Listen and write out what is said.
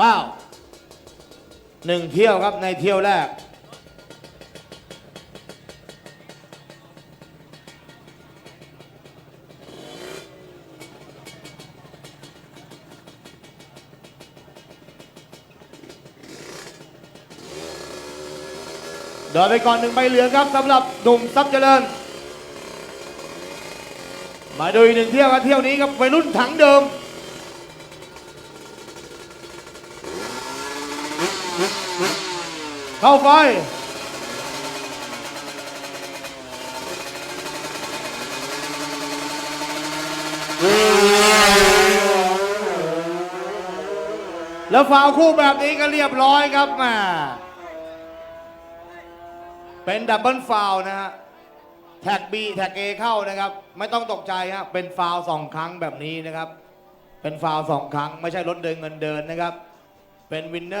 ว้าวหนึ่งเที่ยวครับในเที่ยวแรกเดินไปก่อนหนึ่งใบเหลืองครับสำหรับหนุ่มซับเจริญ มาดูอีกหนึ่งเที่ยวครับเที่ยวนี้ครับวัยรุ่นถังเดิม เข้าไฟแล้วฟาวคู่แบบนี้ก็เรียบร้อยครับมาเป็นดับเบิลฟาวนะฮะ แท็ก B แท็ก A เข้านะครับ ไม่ต้องตกใจครับเป็นฟาวล์สองครั้งแบบนี้นะครับ เป็นฟาวล์สองครั้ง ไม่ใช่รถเดินเงินเดินนะครับ เป็นวินเนอร์